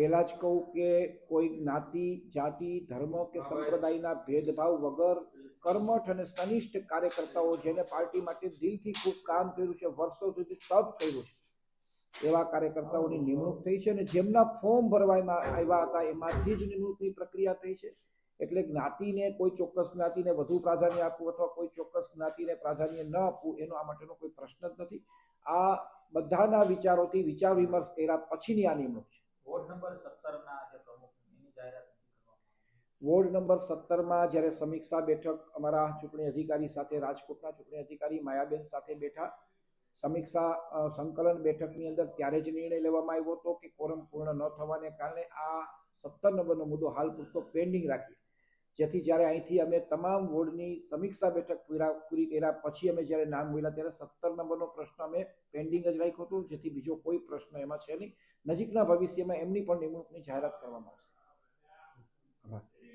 પહેલા જ કહું કે કોઈ જ્ઞાતિ જાતિ ધર્મ કે સંપ્રદાયના ભેદભાવ વગર કર્મઠ અને સનિષ્ઠ કાર્યકર્તાઓ જેને પાર્ટી માટે દિલથી ખૂબ કામ કર્યું છે વર્ષો સુધી તપ કર્યું છે એવા કાર્યકર્તાઓની નિમણૂક થઈ છે અને જેમના ફોર્મ ભરવામાં આવ્યા હતા એમાંથી જ નિમણૂકની પ્રક્રિયા થઈ છે. એટલે જ્ઞાતિને કોઈ ચોક્કસ જ્ઞાતિને વધુ પ્રાધાન્ય આપવું અથવા કોઈ ચોક્કસ જ્ઞાતિને પ્રાધાન્ય ન આપવું એનો આ માટેનો કોઈ પ્રશ્ન જ નથી. આ બધાના વિચારોથી વિચાર વિમર્શ કર્યા પછીની આ નિમણૂક છે. વોર્ડ નંબર સત્તરમાં જ્યારે સમીક્ષા બેઠક અમારા ચૂંટણી અધિકારી સાથે, રાજકોટના ચૂંટણી અધિકારી માયાબેન સાથે બેઠા, સમીક્ષા સંકલન બેઠકની અંદર ત્યારે જ નિર્ણય લેવામાં આવ્યો હતો કે કોરમ પૂર્ણ ન થવાને કારણે આ સત્તર નંબરનો મુદ્દો હાલ પૂરતો પેન્ડિંગ રાખીએ. જેથી જ્યારે અહીંથી અમે તમામ વોર્ડની સમીક્ષા બેઠક પૂરા પૂરી કર્યા, પછી અમે જ્યારે નામ મળ્યા ત્યારે સત્તર નંબરનો પ્રશ્ન અમે પેન્ડિંગ જ રાખ્યો હતો, જેથી બીજો કોઈ પ્રશ્ન એમાં છે નહીં. નજીકના ભવિષ્યમાં એમની પણ નિમણૂકની જાહેરાત કરવામાં આવશે.